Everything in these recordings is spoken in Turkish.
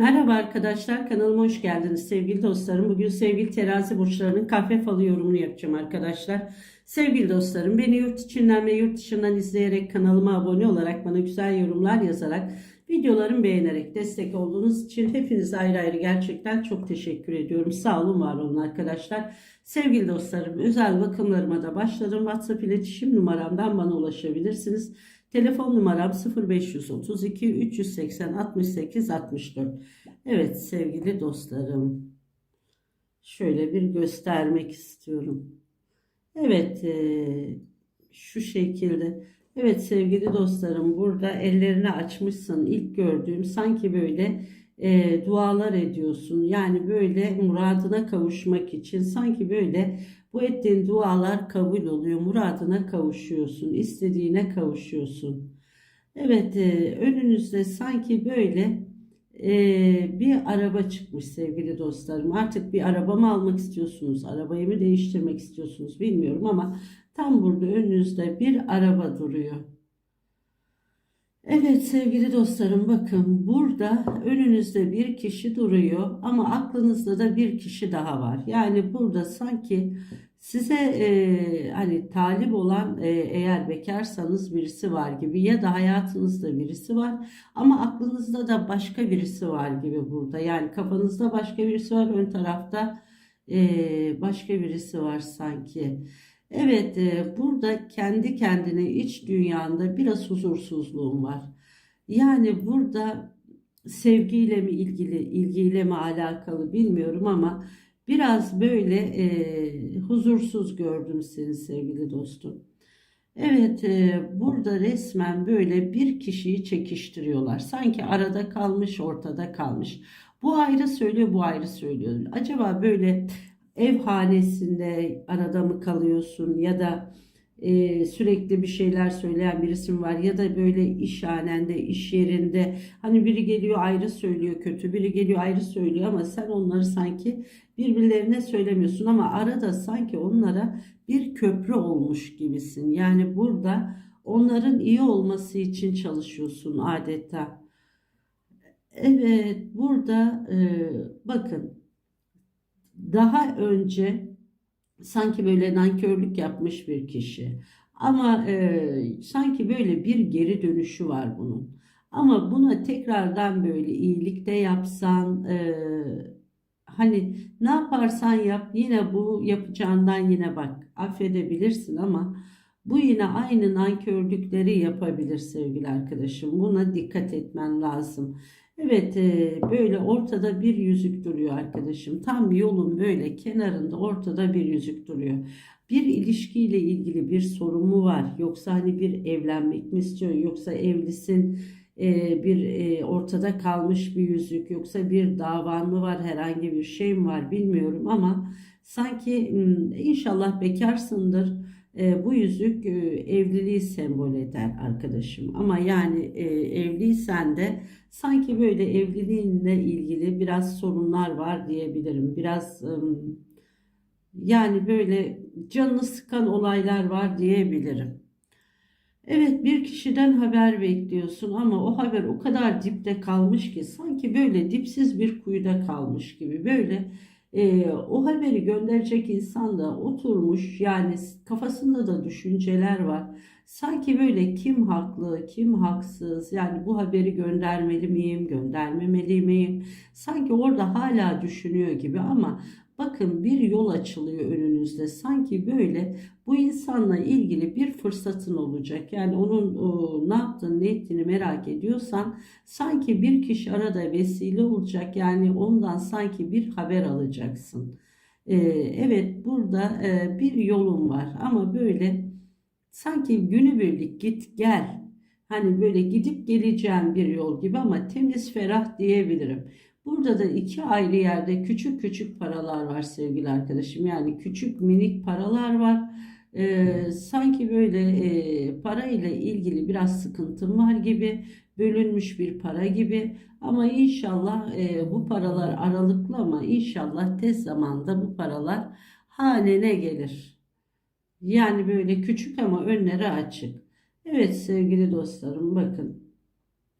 Merhaba arkadaşlar kanalıma hoş geldiniz sevgili dostlarım. Bugün sevgili terazi burçlarının kahve falı yorumunu yapacağım arkadaşlar. Sevgili dostlarım beni yurt içinden ve yurt dışından izleyerek kanalıma abone olarak bana güzel yorumlar yazarak videolarımı beğenerek destek olduğunuz için hepinize ayrı ayrı gerçekten çok teşekkür ediyorum. Sağ olun var olun arkadaşlar. Sevgili dostlarım özel bakımlarıma da başladım. WhatsApp iletişim numaramdan bana ulaşabilirsiniz. Telefon numaram 0532 380 68 64. Evet sevgili dostlarım. Şöyle bir göstermek istiyorum. Evet e, şu şekilde. Evet sevgili dostlarım burada ellerini açmışsın. İlk gördüğüm sanki böyle e, dualar ediyorsun. Yani böyle muradına kavuşmak için sanki böyle bu ettiğin dualar kabul oluyor. Muradına kavuşuyorsun. istediğine kavuşuyorsun. Evet e, önünüzde sanki böyle e, bir araba çıkmış sevgili dostlarım. Artık bir araba mı almak istiyorsunuz? Arabayı mı değiştirmek istiyorsunuz bilmiyorum ama tam burada önünüzde bir araba duruyor. Evet sevgili dostlarım bakın burada önünüzde bir kişi duruyor ama aklınızda da bir kişi daha var. Yani burada sanki size e, hani talip olan e, eğer bekarsanız birisi var gibi ya da hayatınızda birisi var ama aklınızda da başka birisi var gibi burada. Yani kafanızda başka birisi var ön tarafta e, başka birisi var sanki. Evet, e, burada kendi kendine iç dünyanda biraz huzursuzluğum var. Yani burada sevgiyle mi ilgili, ilgiyle mi alakalı bilmiyorum ama biraz böyle e, huzursuz gördüm seni sevgili dostum. Evet, e, burada resmen böyle bir kişiyi çekiştiriyorlar. Sanki arada kalmış, ortada kalmış. Bu ayrı söylüyor, bu ayrı söylüyor. Acaba böyle ev hanesinde arada mı kalıyorsun ya da e, sürekli bir şeyler söyleyen birisi var ya da böyle iş hanende, iş yerinde hani biri geliyor ayrı söylüyor kötü, biri geliyor ayrı söylüyor ama sen onları sanki birbirlerine söylemiyorsun ama arada sanki onlara bir köprü olmuş gibisin. Yani burada onların iyi olması için çalışıyorsun adeta. Evet, burada e, bakın daha önce sanki böyle nankörlük yapmış bir kişi. Ama e, sanki böyle bir geri dönüşü var bunun. Ama buna tekrardan böyle iyilikte yapsan, e, hani ne yaparsan yap yine bu yapacağından yine bak affedebilirsin ama bu yine aynı nankörlükleri yapabilir sevgili arkadaşım. Buna dikkat etmen lazım. Evet e, böyle ortada bir yüzük duruyor arkadaşım. Tam yolun böyle kenarında ortada bir yüzük duruyor. Bir ilişkiyle ilgili bir sorun mu var? Yoksa hani bir evlenmek mi istiyor? Yoksa evlisin e, bir e, ortada kalmış bir yüzük? Yoksa bir davan mı var? Herhangi bir şey mi var bilmiyorum ama sanki inşallah bekarsındır. E, bu yüzük e, evliliği sembol eder arkadaşım. Ama yani e, evliysen de sanki böyle evliliğinle ilgili biraz sorunlar var diyebilirim. Biraz yani böyle canını sıkan olaylar var diyebilirim. Evet bir kişiden haber bekliyorsun ama o haber o kadar dipte kalmış ki sanki böyle dipsiz bir kuyuda kalmış gibi böyle e, o haberi gönderecek insan da oturmuş yani kafasında da düşünceler var. Sanki böyle kim haklı, kim haksız, yani bu haberi göndermeli miyim, göndermemeli miyim? Sanki orada hala düşünüyor gibi ama bakın bir yol açılıyor önünüzde. Sanki böyle bu insanla ilgili bir fırsatın olacak. Yani onun o, ne yaptığını, ne ettiğini merak ediyorsan sanki bir kişi arada vesile olacak. Yani ondan sanki bir haber alacaksın. Ee, evet burada e, bir yolun var ama böyle sanki günübirlik git gel. Hani böyle gidip geleceğin bir yol gibi ama temiz ferah diyebilirim. Burada da iki ayrı yerde küçük küçük paralar var sevgili arkadaşım. Yani küçük minik paralar var. Ee, sanki böyle e, para ile ilgili biraz sıkıntım var gibi bölünmüş bir para gibi ama inşallah e, bu paralar aralıklı ama inşallah tez zamanda bu paralar hanene gelir. Yani böyle küçük ama önleri açık. Evet sevgili dostlarım bakın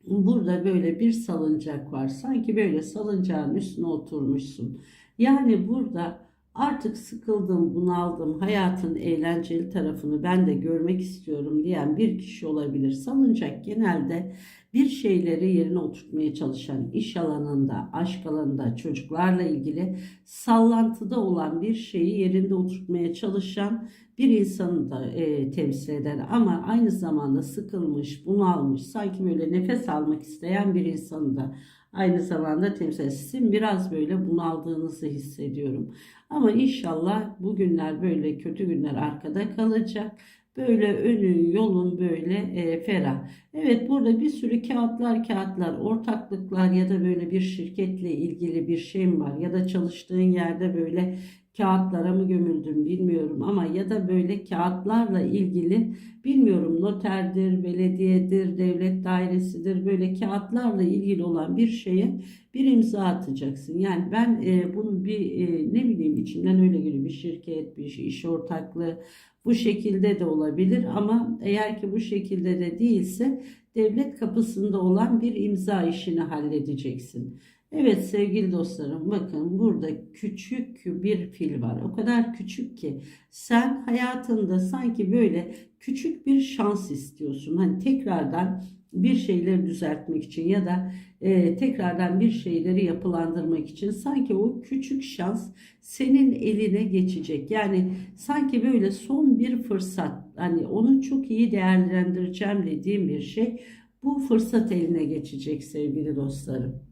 Burada böyle bir salıncak var. Sanki böyle salıncağın üstüne oturmuşsun. Yani burada artık sıkıldım, bunaldım, hayatın eğlenceli tarafını ben de görmek istiyorum diyen bir kişi olabilir. Salıncak genelde bir şeyleri yerine oturtmaya çalışan iş alanında, aşk alanında, çocuklarla ilgili sallantıda olan bir şeyi yerinde oturtmaya çalışan bir insanı da e, temsil eder. Ama aynı zamanda sıkılmış, bunalmış, sanki böyle nefes almak isteyen bir insanı da aynı zamanda temsil eder. Sizin biraz böyle bunaldığınızı hissediyorum. Ama inşallah bu günler böyle kötü günler arkada kalacak. Böyle önün yolun böyle e, ferah. Evet burada bir sürü kağıtlar kağıtlar ortaklıklar ya da böyle bir şirketle ilgili bir şey mi var ya da çalıştığın yerde böyle kağıtlara mı gömüldüm bilmiyorum ama ya da böyle kağıtlarla ilgili bilmiyorum noterdir, belediyedir, devlet dairesidir böyle kağıtlarla ilgili olan bir şeye bir imza atacaksın. Yani ben e, bunu bir e, ne bileyim içimden öyle geliyor bir şirket, bir iş ortaklığı bu şekilde de olabilir ama eğer ki bu şekilde de değilse devlet kapısında olan bir imza işini halledeceksin. Evet sevgili dostlarım bakın burada küçük bir fil var. O kadar küçük ki sen hayatında sanki böyle küçük bir şans istiyorsun. Hani tekrardan bir şeyleri düzeltmek için ya da e, tekrardan bir şeyleri yapılandırmak için sanki o küçük şans senin eline geçecek. Yani sanki böyle son bir fırsat hani onu çok iyi değerlendireceğim dediğim bir şey bu fırsat eline geçecek sevgili dostlarım.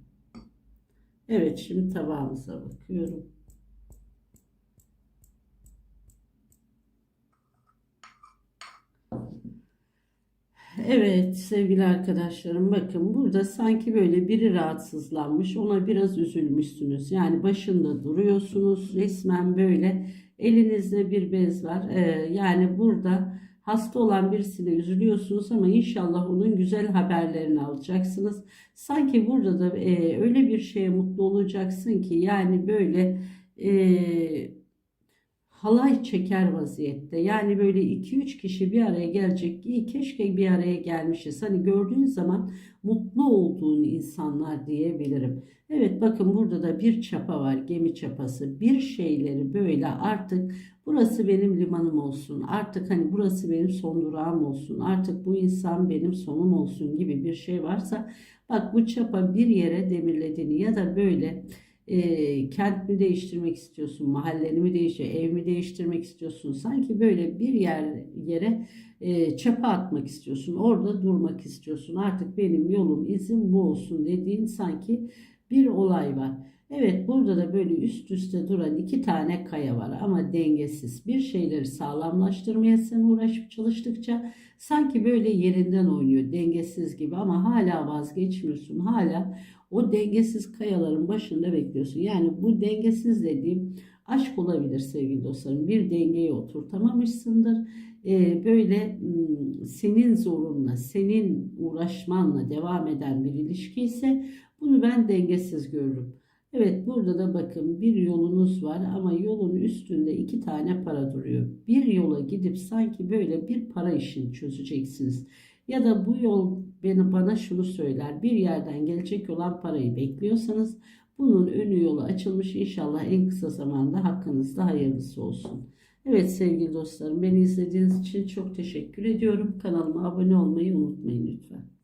Evet şimdi tabağımıza bakıyorum. Evet sevgili arkadaşlarım bakın burada sanki böyle biri rahatsızlanmış ona biraz üzülmüşsünüz. Yani başında duruyorsunuz resmen böyle elinizde bir bez var. Ee, yani burada hasta olan birisine üzülüyorsunuz ama inşallah onun güzel haberlerini alacaksınız. Sanki burada da e, öyle bir şeye mutlu olacaksın ki yani böyle... E, halay çeker vaziyette. Yani böyle 2-3 kişi bir araya gelecek. İyi keşke bir araya gelmişiz. Hani gördüğün zaman mutlu olduğun insanlar diyebilirim. Evet bakın burada da bir çapa var. Gemi çapası. Bir şeyleri böyle artık burası benim limanım olsun. Artık hani burası benim son durağım olsun. Artık bu insan benim sonum olsun gibi bir şey varsa bak bu çapa bir yere demirlediğini ya da böyle e, kent mi değiştirmek istiyorsun, mahalleni mi değiştir, ev mi değiştirmek istiyorsun? Sanki böyle bir yer yere e, çapa atmak istiyorsun, orada durmak istiyorsun. Artık benim yolum, izim bu olsun dediğin sanki bir olay var. Evet burada da böyle üst üste duran iki tane kaya var ama dengesiz. Bir şeyleri sağlamlaştırmaya sen uğraşıp çalıştıkça sanki böyle yerinden oynuyor dengesiz gibi ama hala vazgeçmiyorsun. Hala o dengesiz kayaların başında bekliyorsun. Yani bu dengesiz dediğim aşk olabilir sevgili dostlarım. Bir dengeye oturtamamışsındır. Ee, böyle senin zorunla, senin uğraşmanla devam eden bir ilişki ise bunu ben dengesiz görürüm. Evet burada da bakın bir yolunuz var ama yolun üstünde iki tane para duruyor. Bir yola gidip sanki böyle bir para işini çözeceksiniz. Ya da bu yol beni bana şunu söyler. Bir yerden gelecek olan parayı bekliyorsanız bunun önü yolu açılmış inşallah en kısa zamanda hakkınızda hayırlısı olsun. Evet sevgili dostlarım beni izlediğiniz için çok teşekkür ediyorum. Kanalıma abone olmayı unutmayın lütfen.